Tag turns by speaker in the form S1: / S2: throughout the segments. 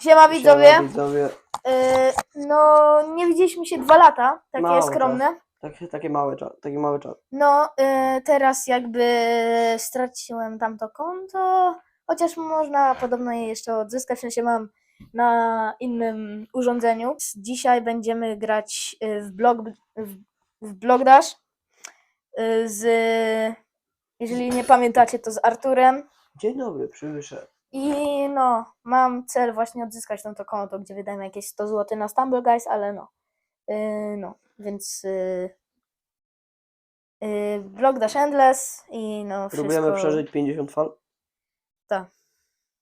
S1: Siema widzowie.
S2: Siema, widzowie.
S1: Y, no, nie widzieliśmy się dwa lata, takie
S2: Mało
S1: skromne.
S2: Takie, takie małe czas, taki mały czas.
S1: No, y, teraz jakby straciłem tamto konto, chociaż można podobno je jeszcze odzyskać, w sensie mam na innym urządzeniu. Dzisiaj będziemy grać y, w blog, w, w Blog Dash y, z, jeżeli nie pamiętacie, to z Arturem.
S2: Dzień dobry, przywyszedł.
S1: I no, mam cel właśnie odzyskać tam to konto, gdzie wydajemy jakieś 100 zł na Stumble Guys, ale no. Yy, no, więc yy, yy, Blog Dash Endless i no wszystko.
S2: Próbujemy przeżyć 50 fal?
S1: Tak.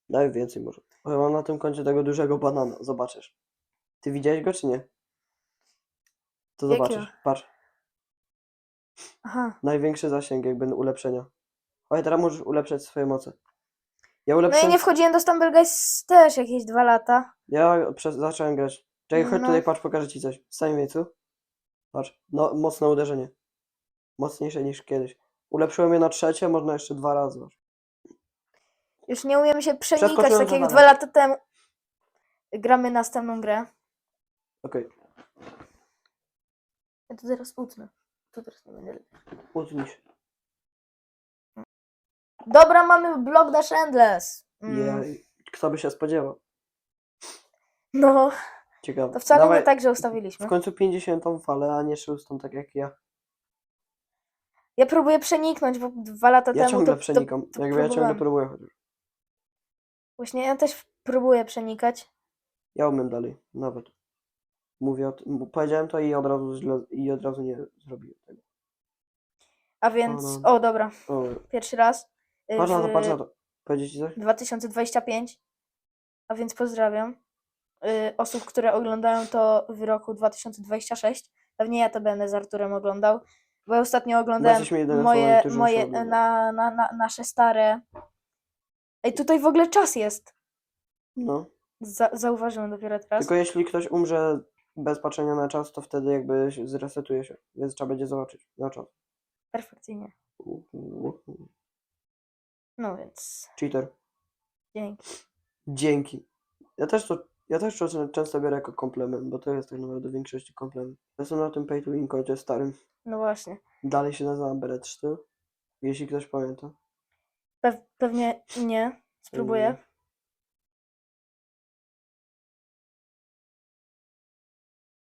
S2: Daj więcej może. O, ja mam na tym koncie tego dużego banana, zobaczysz. Ty widziałeś go czy nie? To
S1: Jakiego?
S2: zobaczysz, patrz.
S1: Aha.
S2: Największy zasięg jakby ulepszenia. Oj, teraz możesz ulepszać swoje moce. Ja
S1: No
S2: ulepszyłem...
S1: i nie wchodziłem do Stumble Guys też jakieś dwa lata.
S2: Ja przez... zacząłem grać. Czekaj, chodź
S1: No.
S2: tutaj, patrz, pokażę ci coś. W samym miejscu. Patrz, no, mocne uderzenie. Mocniejsze niż kiedyś. Ulepszyłem je na trzecie, można jeszcze dwa razy.
S1: Już nie umiemy się przenikać,
S2: Przeskoczyłem
S1: tak jak
S2: dwa
S1: dwa
S2: lata.
S1: temu. Gramy następną grę.
S2: Okej,
S1: Ja to teraz utnę. To teraz nie będę.
S2: utnij się.
S1: Dobra, mamy Blog Dash Endless. Mm,
S2: Kto by się spodziewał?
S1: No,
S2: Ciekawe.
S1: to wcale
S2: Dawaj,
S1: nie tak, że
S2: W
S1: ustawiliśmy.
S2: końcu 50 falę, a nie 6 tak jak ja.
S1: Ja próbuję przeniknąć, bo dwa lata
S2: Ja
S1: temu
S2: ciągle
S1: to,
S2: przenikam.
S1: to
S2: Jakby ja ciągle
S1: próbowałem.
S2: próbuję chociaż.
S1: Właśnie ja też próbuję przenikać.
S2: Ja umiem dalej, nawet. Mówię o tym, powiedziałem to i od razu źle, i od razu nie zrobiłem tego.
S1: A więc,
S2: no.
S1: o dobra,
S2: O,
S1: pierwszy raz. Y,
S2: patrz na to, patrz na to. Powiedzieć ci coś?
S1: 2025. A więc pozdrawiam y, osób, które oglądają to w roku 2026. Pewnie ja to będę z Arturem oglądał, bo ja ostatnio oglądałem
S2: jesteśmy jedyne
S1: moje,
S2: którzy
S1: moje
S2: się
S1: na, na, na, nasze stare. Ej, tutaj w ogóle czas jest.
S2: No.
S1: Za, zauważyłem dopiero teraz.
S2: Tylko jeśli ktoś umrze bez patrzenia na czas, to wtedy jakby się zresetuje się. Więc trzeba będzie zobaczyć na czas.
S1: Perfekcyjnie. No więc,
S2: Cheater.
S1: dzięki.
S2: Dzięki. Ja też to, ja też to często biorę jako komplement, bo to jest tak naprawdę w większości komplement. Ja jestem na tym pay to win koncie starym.
S1: No właśnie.
S2: Dalej się nazywam Beret Sztyl. Jeśli ktoś pamięta.
S1: Pew, pewnie nie. Spróbuję.
S2: Mm.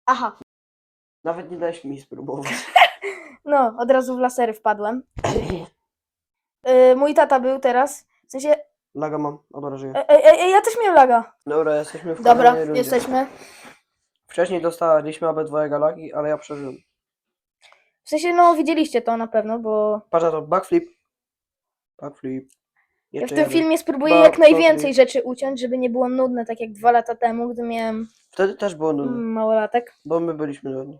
S1: Aha.
S2: Nawet nie dałeś mi spróbować.
S1: No, od razu w lasery wpadłem. Yy, mój tata był teraz. W sensie.
S2: Laga mam, dobra, żyję.
S1: Ej, ej, ej, ja też miałem laga.
S2: Dobra, jesteśmy w
S1: Dobra,
S2: kolejnej rundzie.
S1: jesteśmy.
S2: Wcześniej dostaliśmy obydwoje lagi, ale ja przeżyłem.
S1: W sensie, no, widzieliście to na pewno, bo
S2: Patrz na to, backflip. Backflip.
S1: ja w
S2: Jeszcze
S1: tym
S2: jeden.
S1: filmie spróbuję jak najwięcej rzeczy uciąć, żeby nie było nudne, tak jak dwa lata temu, gdy miałem
S2: Wtedy też było nudne,
S1: mm, małolatek.
S2: bo my byliśmy nudni.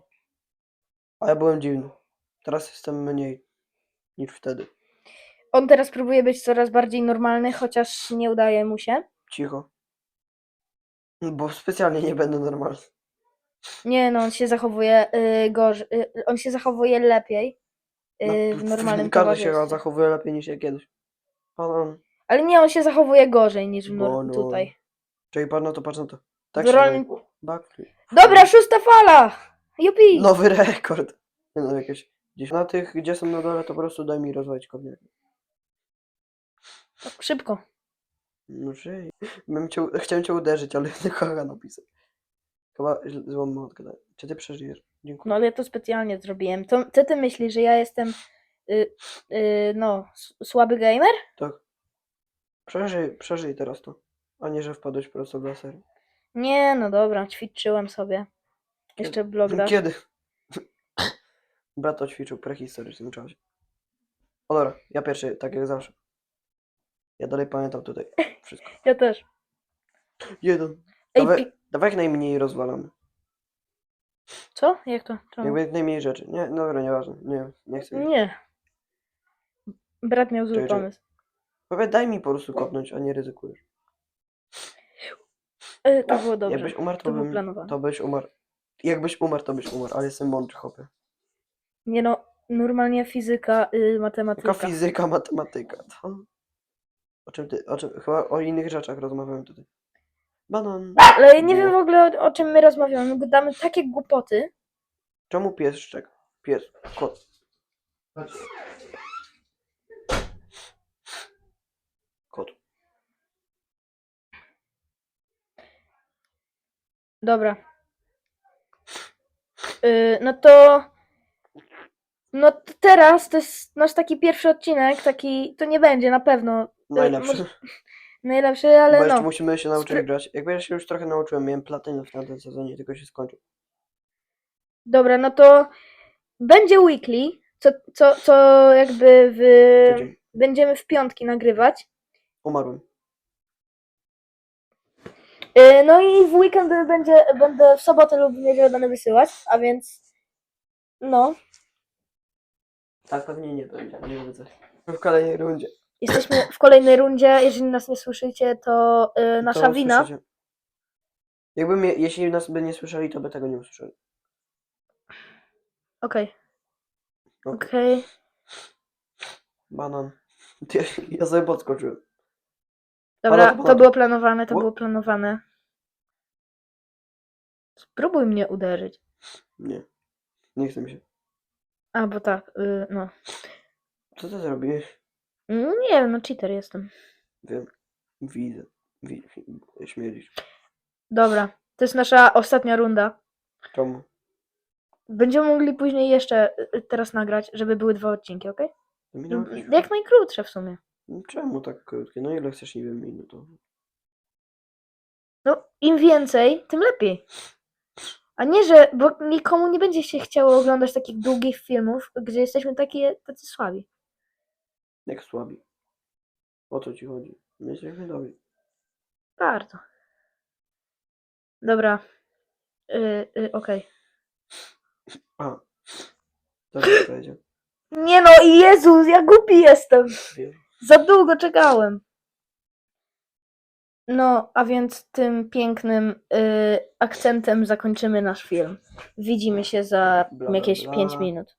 S2: A ja byłem dziwny. Teraz jestem mniej niż wtedy.
S1: On teraz próbuje być coraz bardziej normalny, chociaż nie udaje mu się.
S2: Cicho. Bo specjalnie nie będę normalny.
S1: Nie, no, on się zachowuje yy, gorzej. Yy, on się zachowuje lepiej
S2: No,
S1: yy, w normalnym
S2: Każdy się
S1: towarzystwie.
S2: zachowuje lepiej niż ja kiedyś. Pan,
S1: Ale nie, on się zachowuje gorzej niż w
S2: Bo
S1: nor-
S2: no.
S1: tutaj.
S2: czyli patrz na to, patrz na to. Tak
S1: W
S2: się
S1: rolnym...
S2: robi. Backflip.
S1: Dobra, szósta fala! Jupi!
S2: Nowy rekord. Nie No jakieś. Gdzieś na tych, gdzie są na dole, to po prostu daj mi rozwalić kowniak.
S1: Tak, Szybko.
S2: No żyj. Bym cię, chciałem cię uderzyć, ale nie kocha napisać. Chyba źle- złą motkę dałem. Czy ty przeżyjesz? Dziękuję.
S1: No ale ja to specjalnie zrobiłem. To, co ty myślisz, że ja jestem y, y, no, s- słaby gamer?
S2: Tak. Przeżyj, przeżyj teraz to. A nie, że wpadłeś prosto w laser.
S1: Nie, no dobra, ćwiczyłem sobie. Jeszcze blog dasz.
S2: Kiedy? Brat to ćwiczył prehistorycznym czasie. O dobra, ja pierwszy, tak jak zawsze. Ja dalej pamiętam tutaj wszystko.
S1: Ja też.
S2: Jeden.
S1: Ej,
S2: Dawaj,
S1: pi-
S2: dawaj jak najmniej rozwalamy.
S1: co? Jak to? Czemu?
S2: Jakby jak najmniej rzeczy. Nie, dobra, nieważne. Nie, nie chcę.
S1: Nie. Brat miał zły
S2: Czekaj, czekaj.
S1: pomysł.
S2: Powiedz, daj mi po prostu kopnąć, a nie ryzykujesz.
S1: Y, to było dobrze.
S2: Jakbyś umarł, to,
S1: To było
S2: bym,
S1: planowane.
S2: to byś umarł. Jakbyś umarł, to byś umarł, ale jestem mądry, chłopie.
S1: Nie no, normalnie fizyka, y, matematyka.
S2: Taka fizyka, matematyka. To... O czym ty, o czym, chyba o innych rzeczach rozmawiamy tutaj. Banan.
S1: Ale nie
S2: Było.
S1: wiem w ogóle o, o czym my rozmawiamy. My gadamy takie głupoty.
S2: Czemu pies szczeka? Pies, kot. Patrz. Kot.
S1: Dobra. Yy, no to. No to teraz to jest nasz taki pierwszy odcinek, taki. To nie będzie na pewno
S2: Najlepszy.
S1: najlepszy,
S2: Bo
S1: ale
S2: jeszcze
S1: no.
S2: musimy się nauczyć
S1: Spry-
S2: grać. Jakby ja się już trochę nauczyłem, miałem platynów na tym sezonie, tylko się skończył.
S1: Dobra, no to będzie weekly, co, co, co jakby w,
S2: Tydzień.
S1: będziemy w piątki nagrywać.
S2: Umarłem.
S1: Yy, No i w weekend będzie, będę w sobotę lub w niedzielę będę wysyłać, a więc no,
S2: Tak pewnie nie będzie, nie widzę. W kolejnej rundzie.
S1: Jesteśmy w kolejnej rundzie. Jeżeli nas nie słyszycie, to yy, nasza
S2: To
S1: wina.
S2: usłyszycie. Jakby mnie, jeśli nas by nie słyszeli, to by tego nie usłyszeli.
S1: Okej,
S2: Okej.
S1: okej.
S2: Banan. Ty, ja sobie podskoczyłem.
S1: Dobra,
S2: Pana to
S1: to było planowane, to
S2: Ło-
S1: było planowane. Spróbuj mnie uderzyć.
S2: Nie. Nie chcę mi się.
S1: A, bo tak, yy, no.
S2: Co ty zrobiłeś?
S1: No nie wiem, no cheater jestem.
S2: Wiem. Widzę. Widzę. Śmierdzisz.
S1: Dobra, to jest nasza ostatnia runda.
S2: Czemu?
S1: Będziemy mogli później jeszcze y, y, teraz nagrać, żeby były dwa odcinki, ok? No,
S2: mówisz.
S1: jak najkrótsze w sumie.
S2: Czemu tak krótkie? No ile chcesz, nie wiem, minut. To...
S1: No, im więcej, tym lepiej. A nie, że, bo nikomu nie będzie się chciało oglądać takich długich filmów, gdzie jesteśmy takie, tacy słabi.
S2: Jak słabi. O co ci chodzi? My jesteśmy dobrzy.
S1: Bardzo. Dobra. Y, y, Okej.
S2: A. Powiedział?
S1: Nie no, Jezus, ja głupi jestem.
S2: Wiem.
S1: Za długo czekałem. No, a więc tym pięknym y, akcentem zakończymy nasz film. Widzimy się za
S2: Bla, bla,
S1: jakieś
S2: bla.
S1: 5 minut.